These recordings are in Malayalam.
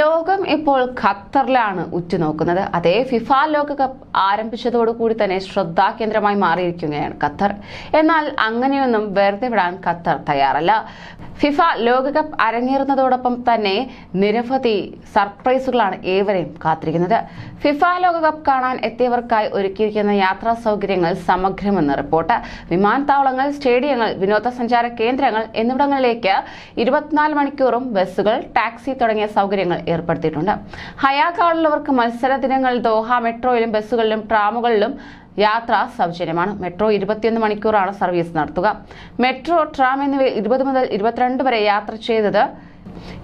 ലോകം ഇപ്പോൾ ഖത്തറിലാണ് ഉറ്റുനോക്കുന്നത്. അതേ ഫിഫ ലോകകപ്പ് ആരംഭിച്ചതോടുകൂടി തന്നെ ശ്രദ്ധാകേന്ദ്രമായി മാറിയിരിക്കുകയാണ് ഖത്തർ. എന്നാൽ അങ്ങനെയൊന്നും വെറുതെ വിടാൻ ഖത്തർ തയ്യാറല്ല. ഫിഫ ലോകകപ്പ് അരങ്ങേറുന്നതോടൊപ്പം തന്നെ നിരവധി സർപ്രൈസുകളാണ് ഏവരെയും കാത്തിരിക്കുന്നത്. ഫിഫ ലോകകപ്പ് കാണാൻ എത്തിയവർക്കായി ഒരുക്കിയിരിക്കുന്ന യാത്രാ സൗകര്യങ്ങൾ സമഗ്രമെന്ന് റിപ്പോർട്ട്. വിമാനത്താവളങ്ങൾ സ്റ്റേഡിയങ്ങൾ വിനോദസഞ്ചാര കേന്ദ്രങ്ങൾ എന്നിവിടങ്ങളിലേക്ക് ഇരുപത്തിനാല് മണിക്കൂറും ബസ്സുകൾ ടാക്സി തുടങ്ങിയ സൗകര്യങ്ങൾ ഏർപ്പെടുത്തിയിട്ടുണ്ട്. ഹയാക്കാളുള്ളവർക്ക് മത്സര ദിനങ്ങളിൽ ദോഹ മെട്രോയിലും ബസ്സുകളിലും ട്രാമുകളിലും യാത്ര സൗജന്യമാണ്. മെട്രോ ഇരുപത്തിയൊന്ന് മണിക്കൂറാണ് സർവീസ് നടത്തുക. മെട്രോ ട്രാം എന്നിവയിൽ ഇരുപത് മുതൽ ഇരുപത്തിരണ്ട് വരെ യാത്ര ചെയ്തത്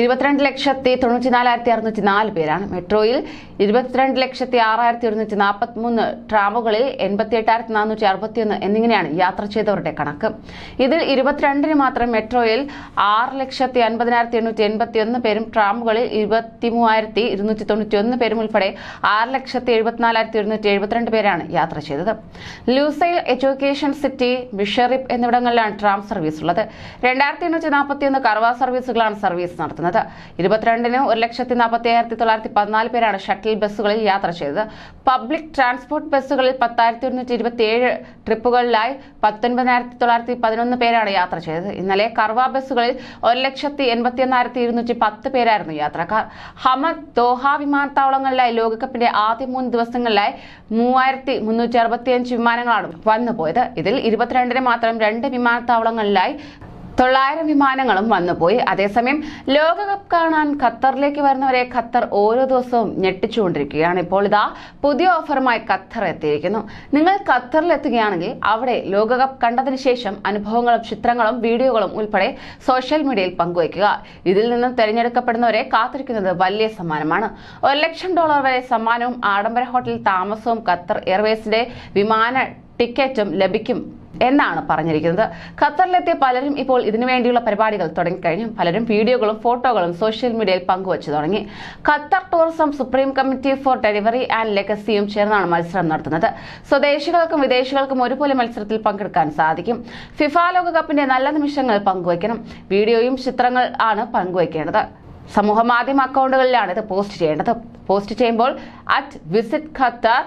ഇരുപത്തിരണ്ട് ലക്ഷത്തി തൊണ്ണൂറ്റി നാലായിരത്തി അറുന്നൂറ്റി നാല് പേരാണ്. മെട്രോയിൽ ഇരുപത്തിരണ്ട് ലക്ഷത്തി ആറായിരത്തി ഒരുന്നൂറ്റി നാൽപ്പത്തി മൂന്ന് ട്രാമുകളിൽ എൺപത്തി എട്ടായിരത്തി നാനൂറ്റി അറുപത്തിയൊന്ന് എന്നിങ്ങനെയാണ് യാത്ര ചെയ്തവരുടെ കണക്ക്. ഇതിൽ ഇരുപത്തിരണ്ടിന് മാത്രം മെട്രോയിൽ ആറ് ലക്ഷത്തി അൻപതിനായിരത്തി എണ്ണൂറ്റി എൺപത്തി ഒന്ന് പേരും ട്രാമുകളിൽ ഇരുപത്തി മൂവായിരത്തി ഇരുന്നൂറ്റി തൊണ്ണൂറ്റി ഒന്ന് പേരും ഉൾപ്പെടെ ആറ് ലക്ഷത്തി എഴുപത്തിനാലായിരത്തി ഒരുന്നൂറ്റി എഴുപത്തിരണ്ട് പേരാണ് യാത്ര ചെയ്തത്. ലൂസൈൽ എഡ്യൂക്കേഷൻ സിറ്റി ബിഷറിപ്പ് എന്നിവിടങ്ങളിലാണ് ട്രാം സർവീസ് ഉള്ളത്. രണ്ടായിരത്തി എണ്ണൂറ്റി നാൽപ്പത്തി ഒന്ന് കർവ സർവീസുകളാണ് സർവീസ് നടത്തുന്നത്. ഇരുപത്തിരണ്ടിന് ഒരു ലക്ഷത്തി നാൽപ്പത്തി അയ്യായിരത്തി തൊള്ളായിരത്തി പതിനാല് പേരാണ് ഷട്ടിൽ ബസ്സുകളിൽ യാത്ര ചെയ്തത്. പബ്ലിക് ട്രാൻസ്പോർട്ട് ബസ്സുകളിൽ പത്തായിരത്തി ഒരുന്നൂറ്റി ഇരുപത്തി ഏഴ് ട്രിപ്പുകളിലായി പത്തൊൻപതിനായിരത്തി തൊള്ളായിരത്തി പതിനൊന്ന് പേരാണ് യാത്ര ചെയ്തത്. ഇന്നലെ കർവ ബസ്സുകളിൽ ഒരു ലക്ഷത്തി എൺപത്തി ഒന്നായിരത്തി ഇരുന്നൂറ്റി പത്ത് പേരായിരുന്നു യാത്രക്കാർ. ഹമദ് ദോഹ വിമാനത്താവളങ്ങളിലായി ലോകകപ്പിന്റെ ആദ്യ മൂന്ന് ദിവസങ്ങളിലായി മൂവായിരത്തി മുന്നൂറ്റി അറുപത്തിയഞ്ച് വിമാനങ്ങളാണ് വന്നുപോയത്. ഇതിൽ ഇരുപത്തിരണ്ടിന് മാത്രം രണ്ട് വിമാനത്താവളങ്ങളിലായി തൊള്ളായിരം വിമാനങ്ങളും വന്നുപോയി. അതേസമയം ലോകകപ്പ് കാണാൻ ഖത്തറിലേക്ക് വരുന്നവരെ ഖത്തർ ഓരോ ദിവസവും ഞെട്ടിച്ചുകൊണ്ടിരിക്കുകയാണ്. ഇപ്പോൾ ഇതാ പുതിയ ഓഫറുമായി ഖത്തർ എത്തിയിരിക്കുന്നു. നിങ്ങൾ ഖത്തറിൽ എത്തുകയാണെങ്കിൽ അവിടെ ലോകകപ്പ് കണ്ടതിന് ശേഷം അനുഭവങ്ങളും ചിത്രങ്ങളും വീഡിയോകളും ഉൾപ്പെടെ സോഷ്യൽ മീഡിയയിൽ പങ്കുവയ്ക്കുക. ഇതിൽ നിന്നും തിരഞ്ഞെടുക്കപ്പെടുന്നവരെ കാത്തിരിക്കുന്നത് വലിയ സമ്മാനമാണ്. ഒരു ലക്ഷം ഡോളർ വരെ സമ്മാനവും ആഡംബര ഹോട്ടലിൽ താമസവും ഖത്തർ എയർവേസിന്റെ വിമാന ടിക്കറ്റും ലഭിക്കും എന്നാണ് പറഞ്ഞിരിക്കുന്നത്. ഖത്തറിലെത്തിയ പലരും ഇപ്പോൾ ഇതിനുവേണ്ടിയുള്ള പരിപാടികൾ തുടങ്ങിക്കഴിഞ്ഞു. പലരും വീഡിയോകളും ഫോട്ടോകളും സോഷ്യൽ മീഡിയയിൽ പങ്കുവച്ചു തുടങ്ങി. Qatar tourism supreme committee for delivery and ലെഗസിയും ചേർന്നാണ് മത്സരം നടത്തുന്നത്. സ്വദേശികൾക്കും വിദേശികൾക്കും ഒരുപോലെ മത്സരത്തിൽ പങ്കെടുക്കാൻ സാധിക്കും. ഫിഫ ലോകകപ്പിന്റെ നല്ല നിമിഷങ്ങൾ പങ്കുവയ്ക്കണം. വീഡിയോയും ചിത്രങ്ങൾ ആണ് പങ്കുവയ്ക്കേണ്ടത്. സമൂഹ മാധ്യമ അക്കൗണ്ടുകളിലാണ് ഇത് പോസ്റ്റ് ചെയ്യേണ്ടത്. പോസ്റ്റ് ചെയ്യുമ്പോൾ at visit Qatar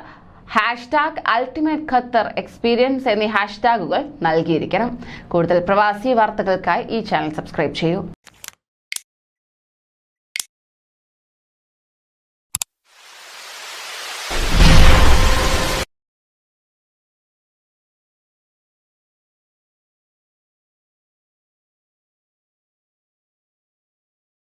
hashtag ultimate Qatar experience എന്നീ ഹാഷ്ടാഗുകൾ നൽകിയിരിക്കണം. കൂടുതൽ പ്രവാസി വാർത്തകൾക്കായി ഈ ചാനൽ സബ്സ്ക്രൈബ് ചെയ്യൂ.